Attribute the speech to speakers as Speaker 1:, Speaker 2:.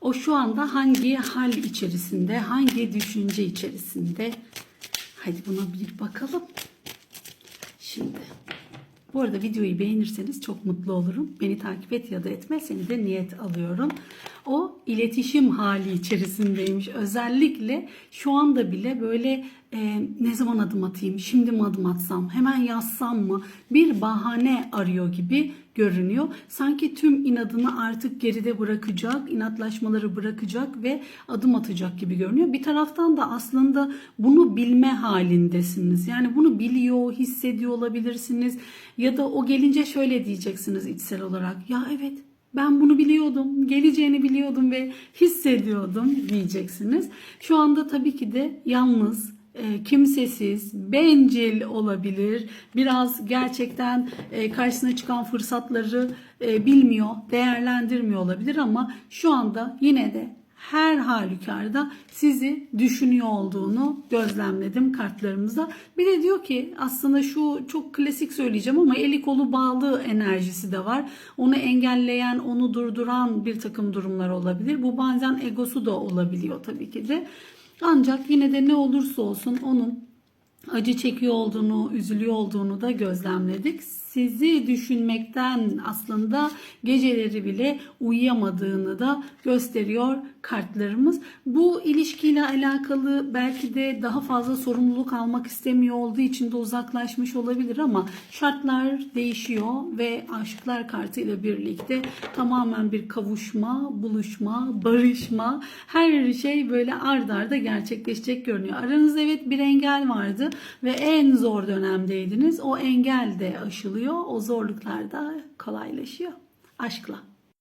Speaker 1: O şu anda hangi hal içerisinde, hangi düşünce içerisinde? Hadi buna bir bakalım. Şimdi bu arada videoyu beğenirseniz çok mutlu olurum. Beni takip et ya da etme seni de niyet alıyorum. O iletişim hali içerisindeymiş. Özellikle şu anda bile böyle e, ne zaman adım atayım, şimdi mi adım atsam, hemen yazsam mı bir bahane arıyor gibi görünüyor. Sanki tüm inadını artık geride bırakacak, inatlaşmaları bırakacak ve adım atacak gibi görünüyor. Bir taraftan da aslında bunu bilme halindesiniz. Yani bunu biliyor, hissediyor olabilirsiniz. Ya da o gelince şöyle diyeceksiniz içsel olarak. Ya evet ben bunu biliyordum, geleceğini biliyordum ve hissediyordum diyeceksiniz. Şu anda tabii ki de yalnız, e, kimsesiz, bencil olabilir. Biraz gerçekten e, karşısına çıkan fırsatları e, bilmiyor, değerlendirmiyor olabilir ama şu anda yine de her halükarda sizi düşünüyor olduğunu gözlemledim kartlarımızda. Bir de diyor ki aslında şu çok klasik söyleyeceğim ama eli kolu bağlı enerjisi de var. Onu engelleyen, onu durduran bir takım durumlar olabilir. Bu bazen egosu da olabiliyor tabii ki de. Ancak yine de ne olursa olsun onun acı çekiyor olduğunu, üzülüyor olduğunu da gözlemledik. Sizi düşünmekten aslında geceleri bile uyuyamadığını da gösteriyor kartlarımız. Bu ilişkiyle alakalı belki de daha fazla sorumluluk almak istemiyor olduğu için de uzaklaşmış olabilir ama şartlar değişiyor ve aşıklar kartı ile birlikte tamamen bir kavuşma, buluşma, barışma her şey böyle ard arda gerçekleşecek görünüyor. Aranızda evet bir engel vardı ve en zor dönemdeydiniz. O engel de aşılıyor. O zorluklar da kolaylaşıyor. Aşkla.